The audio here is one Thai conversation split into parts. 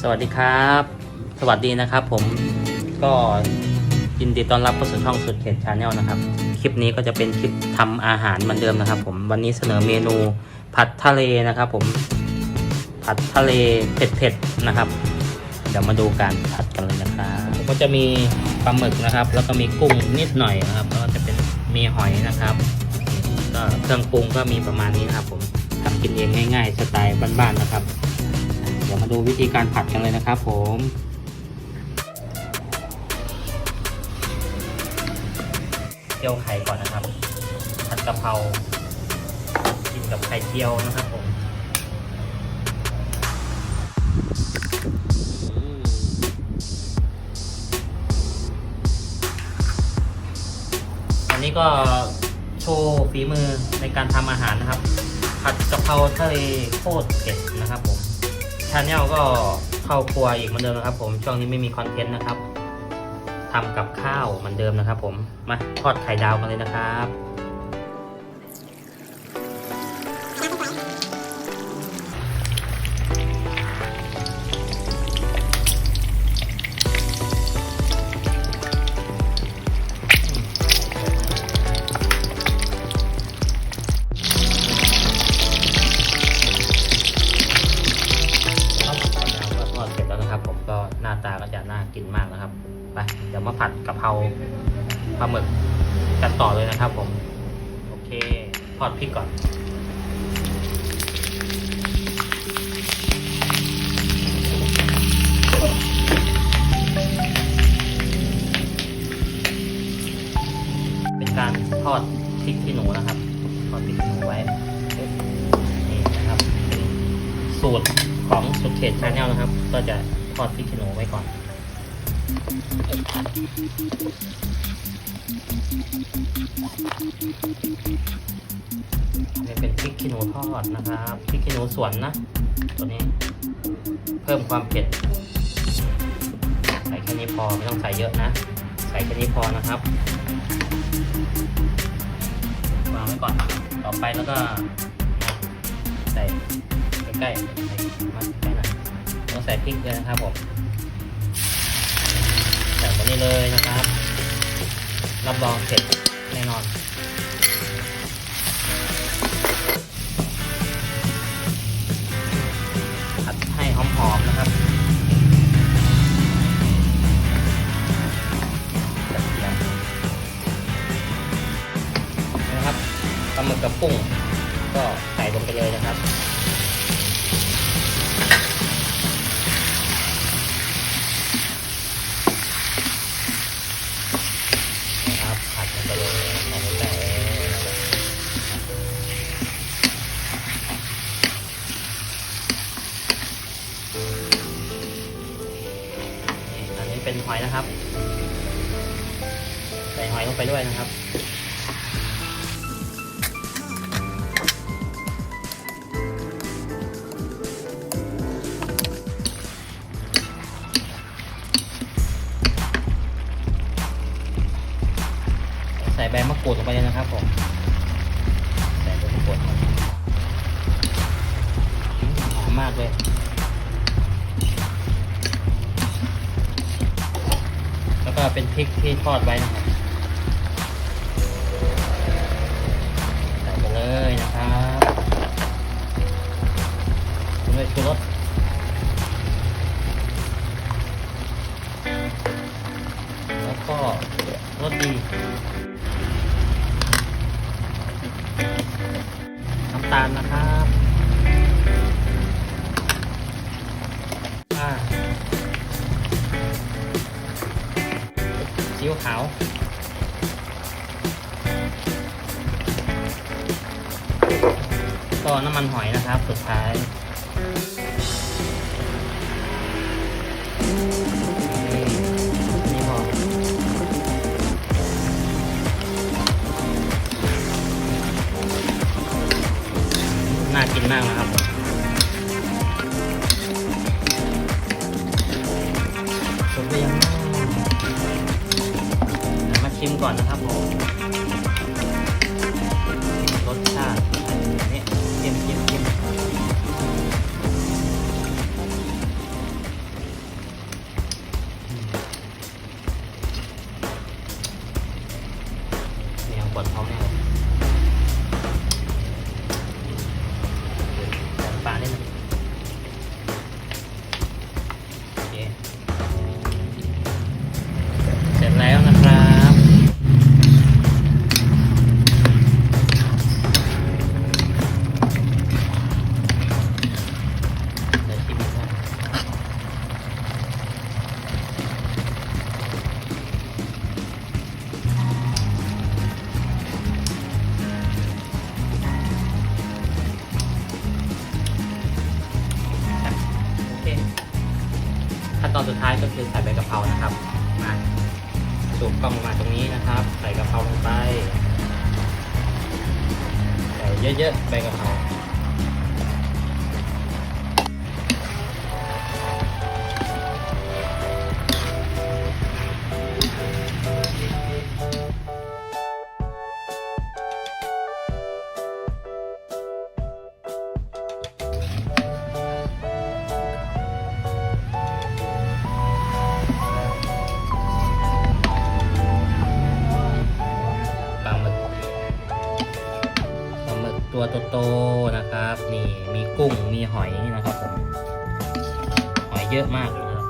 สวัสดีครับ สวัสดีนะครับ ผมก็ยินดีต้อนรับเข้าสู่ช่องสุดเขตชาแนลนะครับ คลิปนี้ก็จะเป็นคลิปทำอาหารเหมือนเดิมนะครับ ผมวันนี้เสนอเมนูผัดทะเลนะครับ ผมผัดทะเลเผ็ดๆนะครับ เดี๋ยวมาดูการผัดกันเลยนะครับก็จะมีปลาหมึกนะครับ แล้วก็มีกุ้งนิดหน่อยนะครับแล้วก็จะเป็นมีหอยนะครับก็เครื่องปรุงก็มีประมาณนี้นะครับ ผมทำกินเองง่าย ๆ สไตล์บ้านๆนะครับ เดี๋ยวมาดูวิธีการผัดกันเลยนะครับผมเจียวไข่ก่อนนะครับ ผัดกะเพรากินกับไข่เจียวนะครับผมอันนี้ก็โชว์ฝีมือในการทำอาหารนะครับ ผัดกะเพราทะเลโคตรเผ็ดนะครับผมาแนลก็เข้าครัวอีกเหมือนเดิมนะครับ ผมช่วงนี้ไม่มีคอนเทนต์นะครับทำกับข้าวเหมือนเดิมนะครับ ผมมาทอดไข่ดาวกันเลยนะครับครับ ก็หน้าตาก็จะน่ากินมากนะครับ ไป เดี๋ยวมาผัดกะเพราปลาหมึกกันต่อเลยนะครับผม โอเคทอดพริกก่อนเป็นการทอดพริกขี้หนูนะครับทอดพริกขี้หนูไว้นี่นะครับเป็นสูตรของสุดเขตชาแนลนะครับ ก็จะ ทอดพริกขี้หนูไว้ก่อน นี่เป็นพริกขี้หนูทอดนะครับพริกขี้หนูสวนนะ ตัวนี้ เพิ่มความเผ็ด ใส่แค่นี้พอไม่ต้องใส่เยอะนะ ใส่แค่นี้พอนะครับวางไว้ก่อน ต่อไปแล้วก็ใส่ใกล้ๆใส่มาใกล้หน่อย ต้องใส่พริกเลยนะครับผมใส่หมดนี้เลยนะครับ รับรองเสร็จแน่นอน เป็นหอยนะครับ ใส่หอยลงไปด้วยนะครับใส่ใบมะกรูดลงไปเลยนะครับผมใส่ใบมะกรูดหอมมากเลย เป็นพริกที่ทอดไว้นะครับใส่ไปเลยนะครับด้วยชูรสแล้วก็รสดีน้ำตาลนะครับ อิ๊วขาวก็น้ำมันหอยนะครับสุดท้ายน่ากินมากนะครับ ก่อนนะครับผม สุดท้ายก็คือใส่ใบกะเพรานะครับ มาสูบกล้องมาตรงนี้นะครับ ใส่กะเพราลงไปใส่เยอะๆใบกะเพราปลา ตัวโตๆนะครับ นี่มีกุ้งมีหอยนะครับผมหอยเยอะมากนะครับ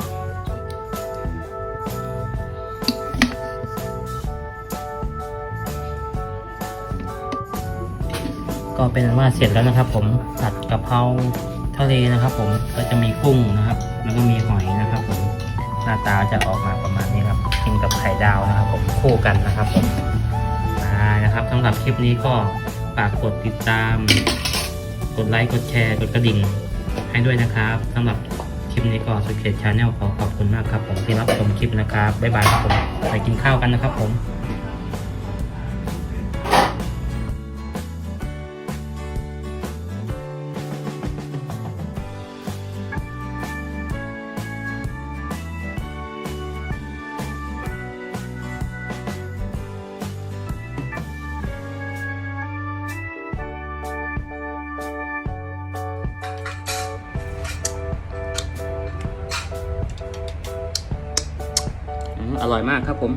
ก็เป็นว่าเสร็จแล้วนะครับ ผมผัดกะเพราทะเลนะครับ ผมก็จะมีกุ้งนะครับ แล้วก็มีหอยนะครับ ผมหน้าตาจะออกมาประมาณนี้ครับกินกับไข่ดาวนะครับ ผมคู่กันนะครับ ผมนะครับสำหรับคลิปนี้ก็ ฝากกดติดตาม กดไลค์กดแชร์ กดกระดิ่ง ให้ด้วยนะครับสำหรับคลิปนี้ก็สุดเขตชาแนลขอขอบคุณมากครับผมที่รับชมคลิปนะครับบ๊ายบายครับผมไปกินข้าวกันนะครับผมอืม อร่อยมากครับผม